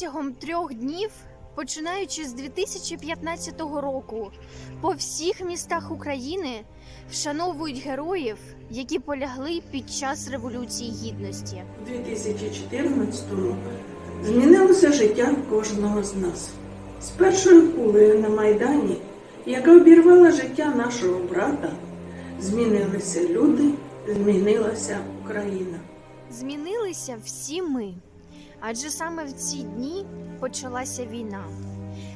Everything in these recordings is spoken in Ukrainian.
Протягом трьох днів, починаючи з 2015 року, по всіх містах України вшановують героїв, які полягли під час Революції Гідності. У 2014-му змінилося життя кожного з нас. З першою кулею на Майдані, яка обірвала життя нашого брата, змінилися люди, змінилася Україна. Змінилися всі ми, адже саме в ці дні почалася війна.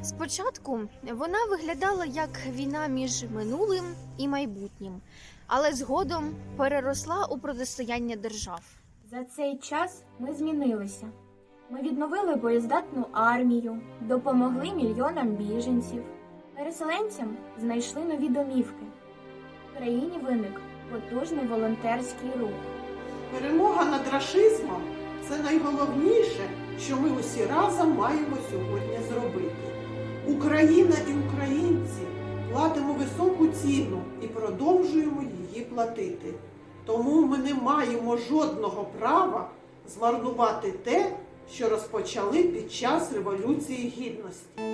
Спочатку вона виглядала як війна між минулим і майбутнім, але згодом переросла у протистояння держав. За цей час ми змінилися. Ми відновили боєздатну армію, допомогли мільйонам біженців. Переселенцям знайшли нові домівки. В країні виник потужний волонтерський рух. Перемога над рашизмом це найголовніше, що ми усі разом маємо сьогодні зробити. Україна і українці платимо високу ціну і продовжуємо її платити. Тому ми не маємо жодного права змарнувати те, що розпочали під час Революції Гідності.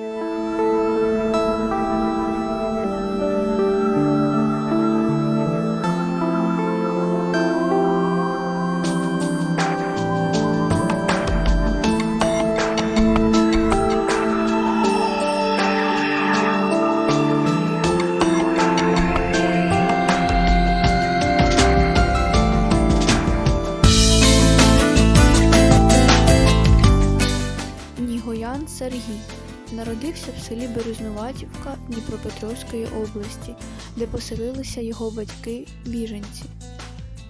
Народився в селі Березнуватівка Дніпропетровської області, де поселилися його батьки біженці.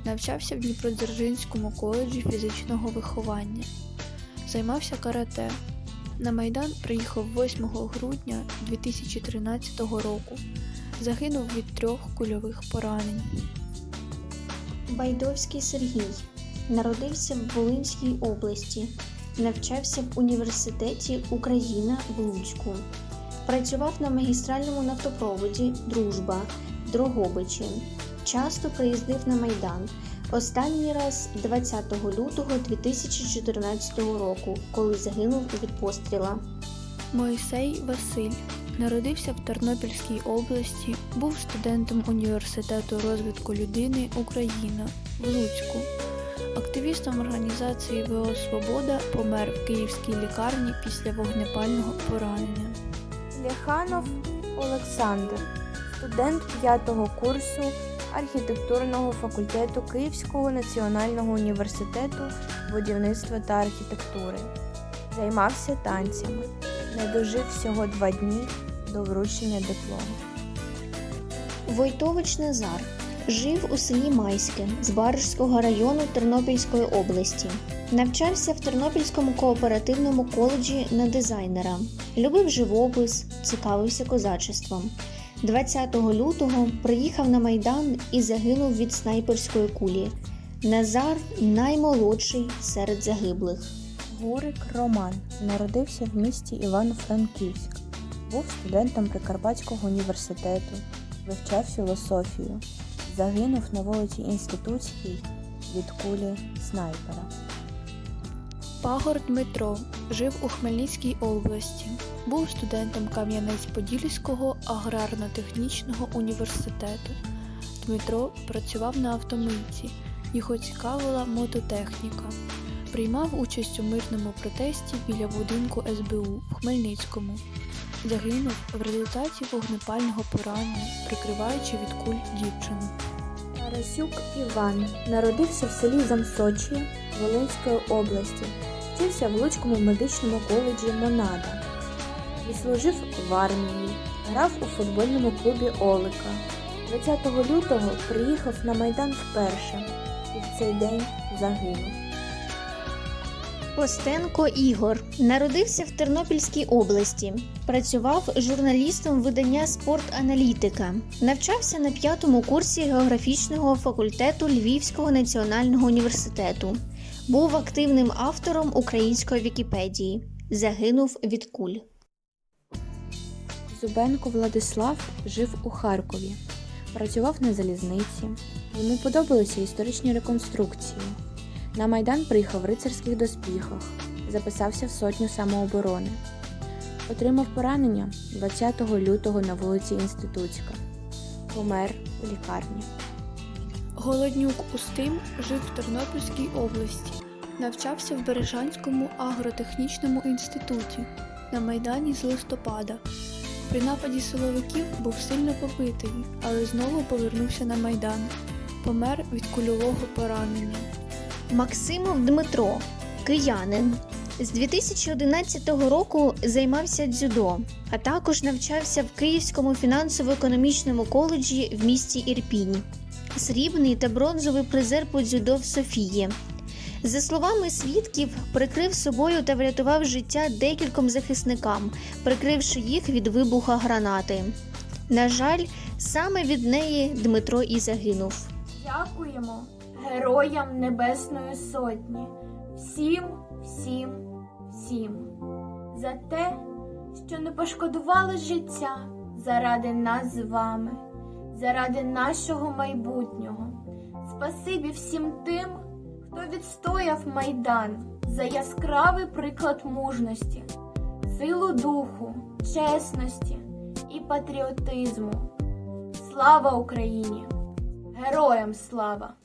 Навчався в Дніпродзержинському коледжі фізичного виховання. Займався карате. На Майдан приїхав 8 грудня 2013 року. Загинув від трьох кульових поранень. Байдовський Сергій народився в Волинській області, навчався в університеті Україна в Луцьку. Працював на магістральному нафтопроводі Дружба Дрогобичі. Часто приїздив на Майдан. Останній раз 20 лютого 2014 року, коли загинув від постріла. Моїсей Василь народився в Тернопільській області, був студентом університету розвитку людини Україна в Луцьку. Активістом організації ВО Свобода помер в київській лікарні після вогнепального поранення. Леханов Олександр, студент 5 курсу архітектурного факультету Київського національного університету будівництва та архітектури. Займався танцями. Не дожив всього два дні до вручення диплому. Войтович Назар жив у селі Майське з Баришського району Тернопільської області. Навчався в Тернопільському кооперативному коледжі на дизайнера. Любив живопис, цікавився козачеством. 20 лютого приїхав на Майдан і загинув від снайперської кулі. Назар наймолодший серед загиблих. Гурик Роман народився в місті Івано-Франківськ. Був студентом Прикарпатського університету, вивчав філософію. Загинув на вулиці Інститутській від кулі снайпера. Пагор Дмитро жив у Хмельницькій області, був студентом Кам'янець-Подільського аграрно-технічного університету. Дмитро працював на автомийці, його цікавила мототехніка. Приймав участь у мирному протесті біля будинку СБУ в Хмельницькому. Загинув в результаті вогнепального поранення, прикриваючи від куль дівчину. Тарасюк Іван народився в селі Замсочі Волинської області. Вчився в Луцькому медичному коледжі Монада. і служив в армії, грав у футбольному клубі Олика. 20 лютого приїхав на Майдан вперше і в цей день загинув. Костенко Ігор народився в Тернопільській області. Працював журналістом видання Спорт-аналітика. Навчався на п'ятому курсі географічного факультету Львівського національного університету. Був активним автором української Вікіпедії. Загинув від куль. Зубенко Владислав жив у Харкові, працював на залізниці. Йому подобалися історичні реконструкції. На Майдан приїхав в рицарських доспіхах. записався в сотню самооборони. Отримав поранення 20 лютого на вулиці Інститутська. Помер у лікарні. Голоднюк Устим жив в Тернопільській області, навчався в Бережанському агротехнічному інституті на Майдані з листопада. При нападі силовиків був сильно побитий, але знову повернувся на Майдан. Помер від кульового поранення. Максимов Дмитро, киянин. З 2011 року займався дзюдо, а також навчався в Київському фінансово-економічному коледжі в місті Ірпінь. Срібний та бронзовий призер по дзюдо в Софії. За словами свідків, прикрив собою та врятував життя декільком захисникам, прикривши їх від вибуха гранати. На жаль, саме від неї Дмитро і загинув. Дякуємо героям Небесної Сотні, всім, всім, всім за те, що не пошкодували життя заради нас з вами, заради нашого майбутнього. Спасибі всім тим, хто відстояв Майдан за яскравий приклад мужності, силу духу, чесності і патріотизму. Слава Україні! Героям слава!